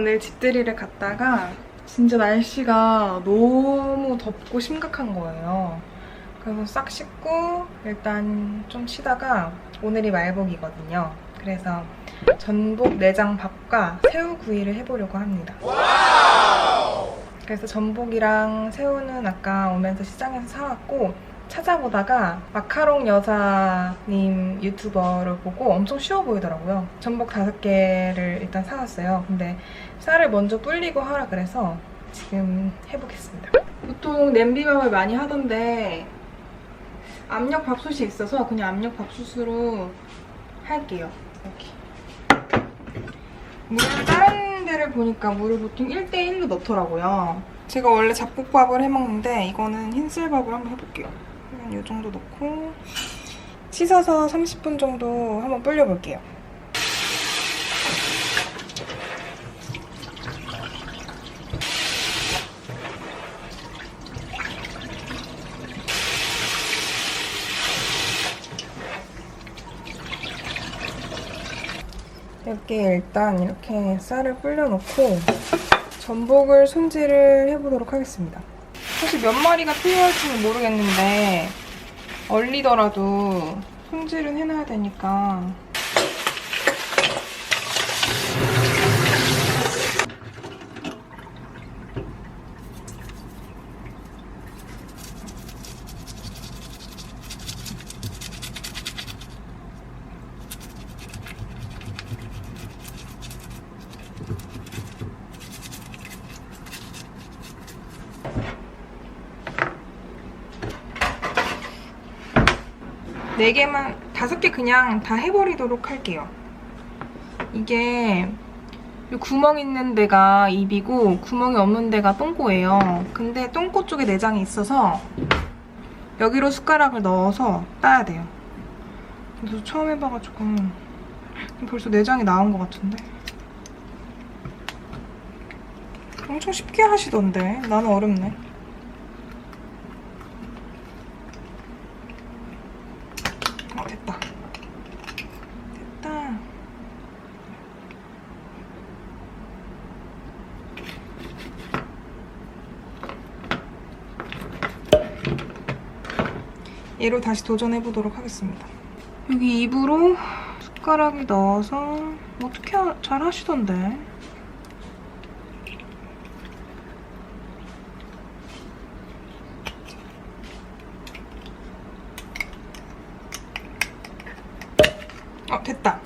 오늘 집들이를 갔다가 진짜 날씨가 너무 덥고 심각한 거예요. 그래서 싹 씻고 일단 좀 쉬다가 오늘이 말복이거든요. 그래서 전복 내장 밥과 새우구이를 해보려고 합니다. 그래서 전복이랑 새우는 아까 오면서 시장에서 사왔고 찾아보다가 마카롱 여사님 유튜버를 보고 엄청 쉬워 보이더라고요. 전복 다섯 개를 일단 사왔어요. 근데 쌀을 먼저 불리고 하라 그래서 지금 해보겠습니다. 보통 냄비밥을 많이 하던데 압력 밥솥이 있어서 그냥 압력 밥솥으로 할게요. 이렇게. 물을 다른 데를 보니까 물을 보통 1대1로 넣더라고요. 제가 원래 잡곡밥을 해먹는데 이거는 흰쌀밥을 한번 해볼게요. 한 이 정도 넣고 씻어서 30분 정도 한번 불려볼게요. 여기에 일단 이렇게 쌀을 불려놓고 전복을 손질을 해보도록 하겠습니다. 사실 몇 마리가 필요할지는 모르겠는데 얼리더라도 손질은 해놔야 되니까 네 개만 다섯 개 그냥 다 해버리도록 할게요. 이게 이 구멍 있는 데가 입이고 구멍이 없는 데가 똥꼬예요. 근데 똥꼬 쪽에 내장이 있어서 여기로 숟가락을 넣어서 따야 돼요. 그래서 처음 해봐가지고 벌써 내장이 나온 것 같은데. 엄청 쉽게 하시던데 나는 어렵네. 어, 됐다. 됐다. 얘로 다시 도전해 보도록 하겠습니다. 여기 입으로 숟가락을 넣어서 어떻게 하- 잘 하시던데. 어, 됐다.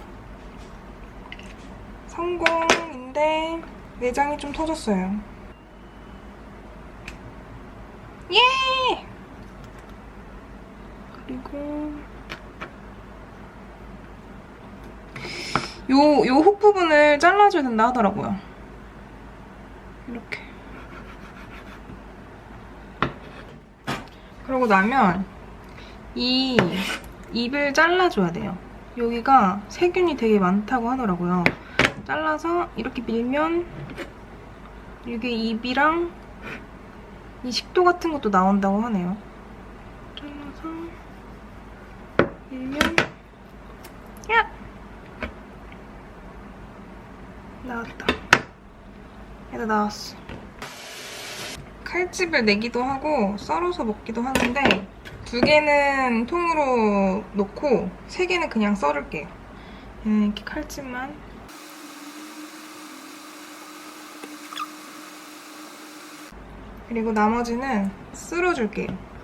성공인데 내장이 좀 터졌어요. 예! 그리고 요, 요 훅 부분을 잘라줘야 된다 하더라고요. 이렇게. 그러고 나면 이 입을 잘라줘야 돼요. 여기가 세균이 되게 많다고 하더라고요. 잘라서 이렇게 밀면 이게 입이랑 이 식도 같은 것도 나온다고 하네요. 잘라서 밀면 야! 나왔다. 얘도 나왔어. 칼집을 내기도 하고 썰어서 먹기도 하는데 두 개는 통으로 놓고 세 개는 그냥 썰을게요. 얘는 이렇게 칼집만. 그리고 나머지는 쓸어줄게요.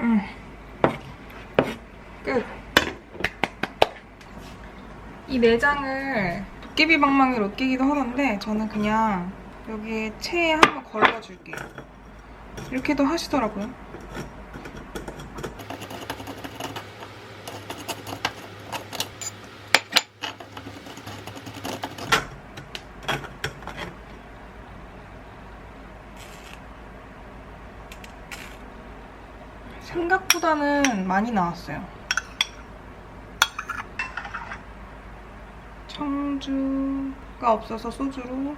음. 끝. 이 내장을 도깨비 방망이로 끼기도 하던데 저는 그냥 여기에 체에 한번 걸러줄게요. 이렇게도 하시더라고요. 생각보다는 많이 나왔어요. 청주가 없어서 소주로.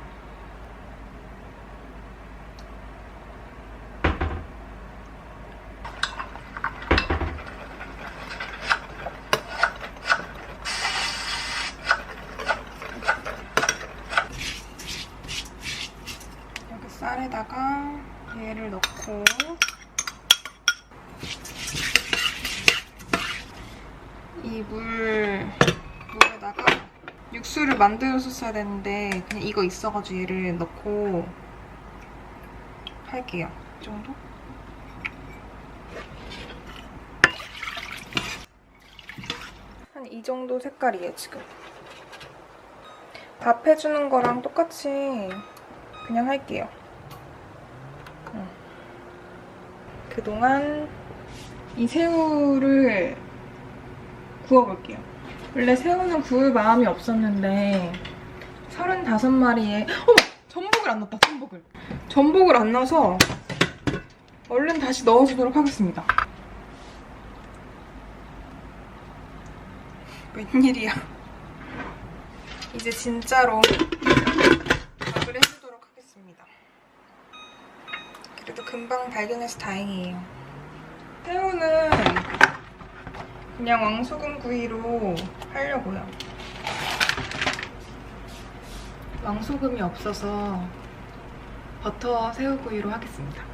여기 쌀에다가 얘를 넣고. 이물 육수를 만들었었어야 되는데 그냥 이거 있어가지고 얘를 넣고 할게요. 이 정도? 한 이 정도 색깔이에요 지금. 밥 해주는 거랑 똑같이 그냥 할게요. 응. 그동안 이 새우를 구워볼게요. 원래 새우는 구울 마음이 없었는데 35마리에 어머! 전복을 안 넣었다 전복을 전복을 안 넣어서 얼른 다시 넣어주도록 하겠습니다. 웬일이야. 이제 진짜로 밥을 해주도록 하겠습니다. 그래도 금방 발견해서 다행이에요. 새우는 그냥 왕소금 구이로 하려고요. 왕소금이 없어서 버터 새우구이로 하겠습니다.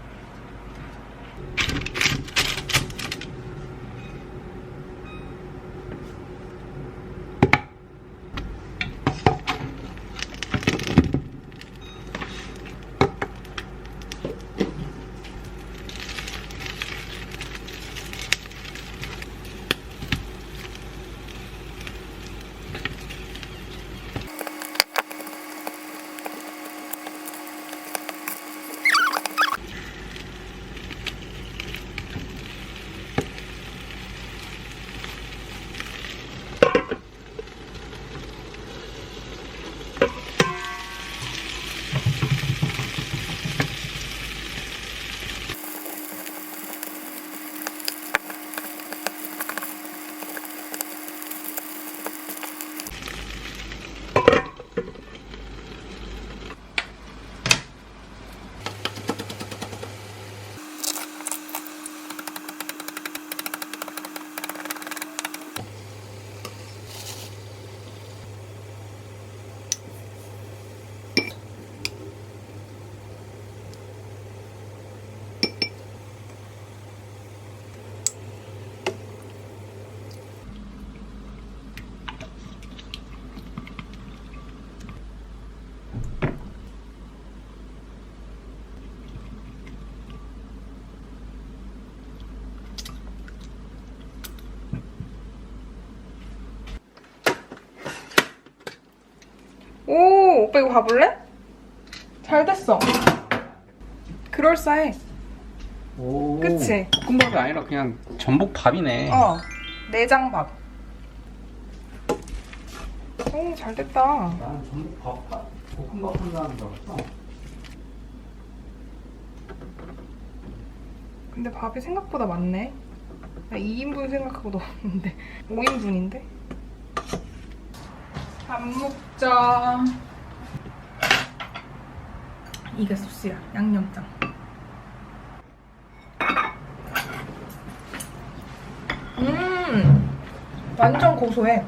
이거 봐볼래? 잘 됐어. 그럴싸해. 오. 그치? 볶음밥이 아니라 그냥 전복 밥이네. 어, 내장밥. 오, 잘 됐다. 나는 전복밥, 볶음밥 한다는 줄 알았어. 근데 밥이 생각보다 많네. 나 2인분 생각하고 넣었는데 5인분인데? 밥 먹자. 이게 소스야, 양념장. 음, 완전 고소해.